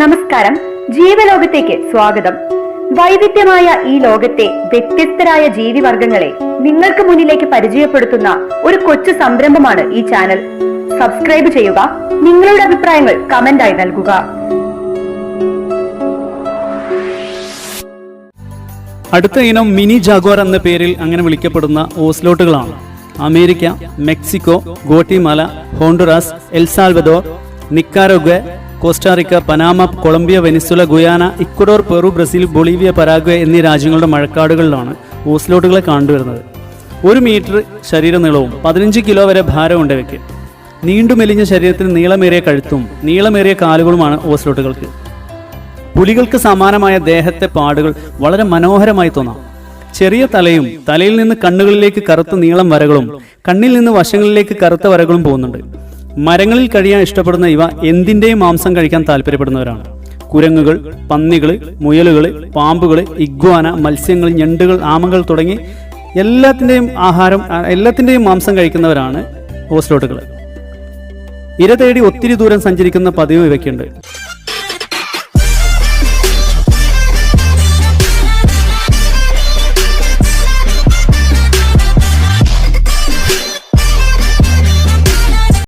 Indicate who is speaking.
Speaker 1: നമസ്കാരം. ജീവലോകത്തേക്ക് സ്വാഗതം. വൈവിധ്യമായ ഈ ലോകത്തെ വ്യത്യസ്തരായ ജീവിവർഗങ്ങളെ നിങ്ങൾക്ക് മുന്നിലേക്ക് പരിചയപ്പെടുത്തുന്ന ഒരു കൊച്ചു സംരംഭമാണ് ഈ ചാനൽ. സബ്സ്ക്രൈബ് ചെയ്യുക നിങ്ങളുടെ അഭിപ്രായങ്ങൾ കമന്റായി നൽകുക.
Speaker 2: അടുത്ത ഇനം മിനി ജാഗോർ എന്ന പേരിൽ അങ്ങനെ വിളിക്കപ്പെടുന്ന ഓസ്ലോട്ടുകളാണ്. America Mexico Guatemala Honduras El Salvador Nicaragua Costa Rica Panama Colombia Venezuela Guyana Ecuador Peru Brazil Bolivia Paraguay എന്നീ രാജ്യങ്ങളുടെ മഴക്കാടുകളിലാണ് ഓസ്ലോട്ടുകളെ കണ്ടുവരുന്നത്. ഒരു മീറ്റർ ശരീര നീളവും പതിനഞ്ച് കിലോ വരെ ഭാരമുണ്ട് ഇവയ്ക്ക്. നീണ്ടു മെലിഞ്ഞ ശരീരത്തിന് നീളമേറിയ കഴുത്തും നീളമേറിയ കാലുകളുമാണ് ഓസ്ലോട്ടുകൾക്ക്. പുലികൾക്ക് സമാനമായ ദേഹത്തെ പാടുകൾ വളരെ മനോഹരമായി തോന്നാം. ചെറിയ തലയും തലയിൽ നിന്ന് കണ്ണുകളിലേക്ക് കറുത്ത നീളം വരകളും കണ്ണിൽ നിന്ന് വശങ്ങളിലേക്ക് കറുത്ത വരകളും പോകുന്നുണ്ട്. മരങ്ങളിൽ കഴിയാൻ ഇഷ്ടപ്പെടുന്ന ഇവ എന്തിന്റെയും മാംസം കഴിക്കാൻ താല്പര്യപ്പെടുന്നവരാണ്? കുരങ്ങുകൾ പന്നികൾ മുയലുകൾ പാമ്പുകൾ ഇഗ്വാന മത്സ്യങ്ങൾ ഞണ്ടുകൾ ആമകൾ തുടങ്ങി എല്ലാത്തിന്റെയും ആഹാരം എല്ലാത്തിന്റെയും മാംസം കഴിക്കുന്നവരാണ് ഓസ്ലോട്ടുകൾ ഇര തേടി ഒത്തിരി ദൂരം സഞ്ചരിക്കുന്ന പതിവ് ഇവയ്ക്കുണ്ട്.